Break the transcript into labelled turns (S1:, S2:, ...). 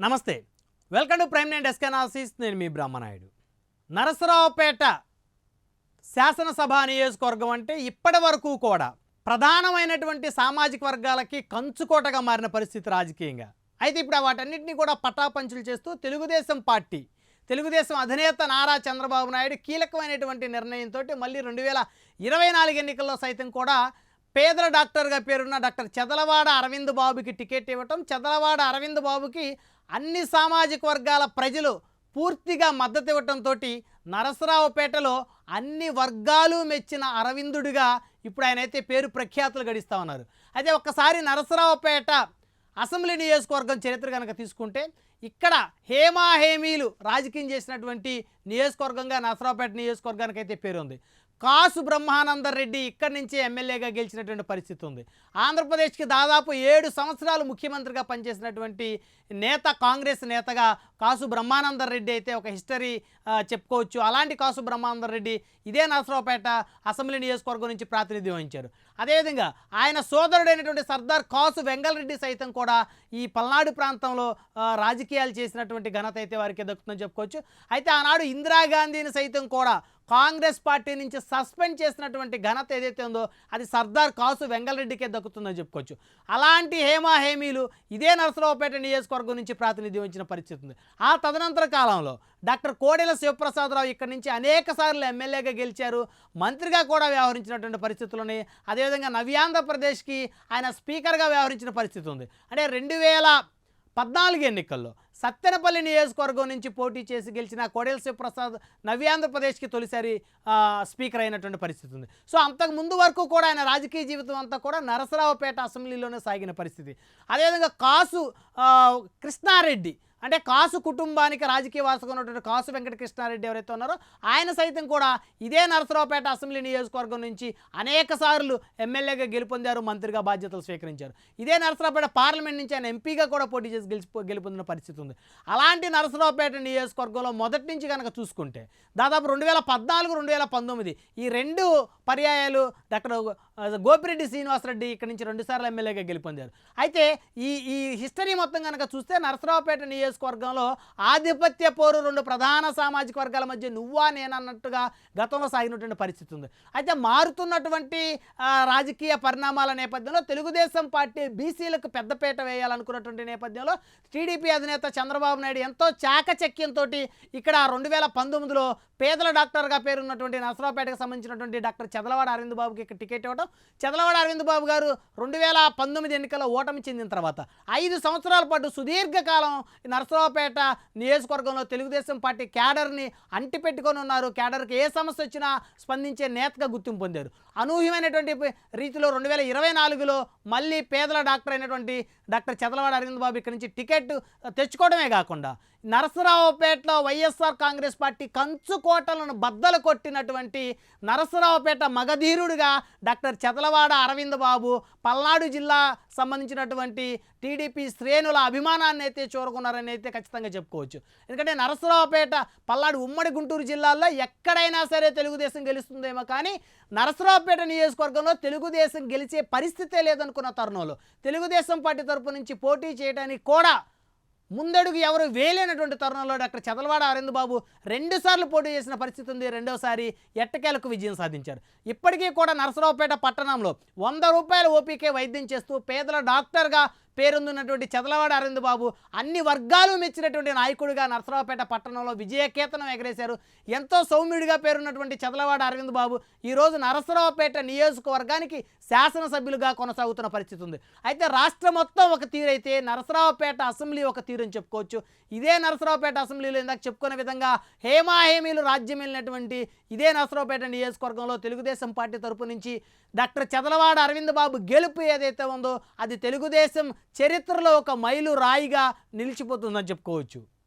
S1: నమస్తే. Welcome to prime nine desk analysis నేను మీ బ్రహ్మనాయుడు. నరసరావుపేట శాసనసభ నియోజకవర్గం అంటే ఇప్పటి వరకు కూడా ప్రధానమైనటువంటి సామాజిక వర్గాలకి కంచుకోటగా మారిన పరిస్థితి రాజకీయంగా. అయితే ఇప్పుడు వాటన్నిటిని కూడా పటాపంచులు చేస్తూ తెలుగుదేశం పార్టీ తెలుగుదేశం అధినేత నారా చంద్రబాబు నాయుడు కీలకమైనటువంటి నిర్ణయంతో మళ్ళీ రెండు వేల ఇరవై నాలుగు ఎన్నికల్లో సైతం కూడా పేదల డాక్టర్గా పేరున్న డాక్టర్ చెదలవాడ అరవింద్ బాబుకి టికెట్ ఇవ్వటం చెదలవాడ అరవింద్ బాబుకి అన్ని సామాజిక వర్గాల ప్రజలు పూర్తిగా మద్దతు ఇవ్వటంతో నరసరావుపేటలో అన్ని వర్గాలు మెచ్చిన అరవిందుడిగా ఇప్పుడు ఆయన అయితే పేరు ప్రఖ్యాతులు గడిస్తూ ఉన్నారు. అయితే ఒక్కసారి నరసరావుపేట అసెంబ్లీ నియోజకవర్గం చరిత్ర కనుక తీసుకుంటే ఇక్కడ హేమాహేమీలు రాజకీయం చేసినటువంటి నియోజకవర్గంగా నసరావుపేట నియోజకవర్గానికి అయితే పేరు ఉంది కాసు బ్రహ్మానందర్ రెడ్డి ఇక్కడి నుంచి ఎమ్మెల్యేగా గెలిచినటువంటి పరిస్థితి ఉంది. ఆంధ్రప్రదేశ్కి దాదాపు ఏడు సంవత్సరాలు ముఖ్యమంత్రిగా పనిచేసినటువంటి నేత కాంగ్రెస్ నేతగా కాసు బ్రహ్మానందర్ రెడ్డి అయితే ఒక హిస్టరీ చెప్పుకోవచ్చు. అలాంటి కాసు బ్రహ్మానందర్ రెడ్డి ఇదే నరసరావుపేట అసెంబ్లీ నియోజకవర్గం నుంచి ప్రాతినిధ్యం వహించారు. అదేవిధంగా ఆయన సోదరుడైనటువంటి సర్దార్ కాసు వెంగళరెడ్డి సైతం కూడా ఈ పల్నాడు ప్రాంతంలో రాజకీయాలు చేసినటువంటి ఘనత అయితే వారికి దక్కుతుందని చెప్పుకోవచ్చు. అయితే ఆనాడు ఇందిరాగాంధీని సైతం కూడా కాంగ్రెస్ పార్టీ నుంచి సస్పెండ్ చేసినటువంటి ఘనత ఏదైతే ఉందో అది సర్దార్ కాసు వెంగళరెడ్డికే దక్కుతుందని చెప్పుకోవచ్చు. అలాంటి హేమా హేమీలు ఇదే నరసరావుపేట నియోజకవర్గం నుంచి ప్రాతినిధ్యం వచ్చిన పరిస్థితి ఉంది. ఆ తదనంతర కాలంలో డాక్టర్ కోడెల శివప్రసాదరావు ఇక్కడి నుంచి అనేక సార్లు ఎమ్మెల్యేగా గెలిచారు. మంత్రిగా కూడా వ్యవహరించినటువంటి పరిస్థితులని అదేవిధంగా నవ్యాంధ్రప్రదేశ్కి ఆయన స్పీకర్గా వ్యవహరించిన పరిస్థితి ఉంది. అంటే రెండు వేల పద్నాలుగు ఎన్నికల్లో సత్తెనపల్లి నియోజకవర్గం నుంచి పోటీ చేసి గెలిచిన కోడెల శివప్రసాద్ నవ్యాంధ్రప్రదేశ్కి తొలిసారి స్పీకర్ అయినటువంటి పరిస్థితి ఉంది. సో అంతకు ముందు వరకు కూడా ఆయన రాజకీయ జీవితం అంతా కూడా నరసరావుపేట అసెంబ్లీలోనే సాగిన పరిస్థితి. అదేవిధంగా కాసు కృష్ణారెడ్డి అంటే కాసు కుటుంబానికి రాజకీయ వారసుగా ఉన్నటువంటి కాసు వెంకట కృష్ణారెడ్డి ఎవరైతే ఉన్నారో ఆయన సైతం కూడా ఇదే నరసరావుపేట అసెంబ్లీ నియోజకవర్గం నుంచి అనేక సార్లు ఎమ్మెల్యేగా గెలుపొందారు మంత్రిగా బాధ్యతలు స్వీకరించారు. ఇదే నరసరావుపేట పార్లమెంట్ నుంచి ఆయన ఎంపీగా కూడా పోటీ చేసి గెలిచి గెలుపొందిన పరిస్థితి ఉంది. అలాంటి నరసరావుపేట నియోజకవర్గంలో మొదటి నుంచి కనుక చూసుకుంటే దాదాపు రెండు వేల పద్నాలుగు రెండు వేల పంతొమ్మిది ఈ రెండు పర్యాయాలు అక్కడ గోపిరెడ్డి శ్రీనివాసరెడ్డి ఇక్కడ నుంచి రెండుసార్లు ఎమ్మెల్యేగా గెలుపొందారు. అయితే ఈ ఈ హిస్టరీ మొత్తం కనుక చూస్తే నరసరావుపేట నియోజకవర్గంలో ఆధిపత్య పోరు రెండు ప్రధాన సామాజిక వర్గాల మధ్య నువ్వా నేనన్నట్టుగా గతంలో సాగినటువంటి పరిస్థితి ఉంది. అయితే మారుతున్నటువంటి రాజకీయ పరిణామాల నేపథ్యంలో తెలుగుదేశం పార్టీ బీసీలకు పెద్దపీట వేయాలనుకున్నటువంటి నేపథ్యంలో టీడీపీ అధినేత చంద్రబాబు నాయుడు ఎంతో చాకచక్యంతో ఇక్కడ రెండు వేల పంతొమ్మిదిలో పేదల డాక్టర్గా పేరున్నటువంటి నరసరావుపేటకు సంబంధించినటువంటి డాక్టర్ చదలవాడ అరవింద్ బాబుకి ఇక్కడ టికెట్ ఇవ్వడం చదలవాడ అరవింద్ బాబు గారు రెండు వేల పంతొమ్మిది ఎన్నికల్లో ఓటమి చెందిన తర్వాత ఐదు సంవత్సరాల పాటు సుదీర్ఘకాలం నరసరావుపేట నియోజకవర్గంలో తెలుగుదేశం పార్టీ క్యాడర్ని అంటిపెట్టుకొని ఉన్నారు. క్యాడర్కి ఏ సమస్య వచ్చినా స్పందించే నేతగా గుర్తింపు పొందారు. అనూహ్యమైనటువంటి రీతిలో రెండు వేల ఇరవై నాలుగులో మళ్ళీ పేదల డాక్టర్ అయినటువంటి డాక్టర్ చదలవాడ అరవింద్ బాబు ఇక్కడి నుంచి టికెట్ తెచ్చుకోవడమే కాకుండా నరసరావుపేటలో వైఎస్ఆర్ కాంగ్రెస్ పార్టీ కంచుకోటలను బద్దలు కొట్టినటువంటి నరసరావుపేట మగధీరుడిగా డాక్టర్ చెదలవాడ అరవింద్ బాబు పల్నాడు జిల్లా సంబంధించినటువంటి టీడీపీ శ్రేణుల అభిమానాన్ని అయితే చూరుకున్నారని అయితే ఖచ్చితంగా చెప్పుకోవచ్చు. ఎందుకంటే నరసరావుపేట పల్నాడు ఉమ్మడి గుంటూరు జిల్లాల్లో ఎక్కడైనా సరే తెలుగుదేశం గెలుస్తుందేమో కానీ నరసరావుపేట నియోజకవర్గంలో తెలుగుదేశం గెలిచే పరిస్థితే లేదనుకున్న తరుణంలో తెలుగుదేశం పార్టీ తరపు నుంచి పోటీ చేయడానికి కూడా ముందడుగు ఎవరు వేలేనటువంటి తరుణంలో డాక్టర్ చదలవాడ అరవింద్ బాబు రెండుసార్లు పోటీ చేసిన పరిస్థితి ఉంది. రెండోసారి ఎట్టకేలకు విజయం సాధించారు. ఇప్పటికీ కూడా నరసరావుపేట పట్టణంలో వంద రూపాయల ఓపీకే వైద్యం చేస్తూ పేదల డాక్టర్గా పేరొందినటువంటి చదలవాడ అరవింద్ బాబు అన్ని వర్గాలు మెచ్చినటువంటి నాయకుడిగా నరసరావుపేట పట్టణంలో విజయకేతనం ఎగరేశారు. ఎంతో సౌమ్యుడిగా పేరున్నటువంటి చదలవాడ అరవింద్ బాబు ఈరోజు నరసరావుపేట నియోజకవర్గానికి శాసనసభ్యులుగా కొనసాగుతున్న పరిస్థితి ఉంది. అయితే రాష్ట్రం మొత్తం ఒక తీరైతే నరసరావుపేట అసెంబ్లీ ఒక తీరు అని చెప్పుకోవచ్చు. ఇదే నరసరావుపేట అసెంబ్లీలో ఇందాక చెప్పుకునే విధంగా హేమాహేమీలు రాజ్యం వెళ్ళినటువంటి ఇదే నరసరావుపేట నియోజకవర్గంలో తెలుగుదేశం పార్టీ తరపు నుంచి డాక్టర్ చదలవాడ అరవింద్ బాబు గెలుపు ఏదైతే ఉందో అది తెలుగుదేశం చరిత్రలో ఒక మైలు రాయిగా నిలిచిపోతుందని చెప్పుకోవచ్చు.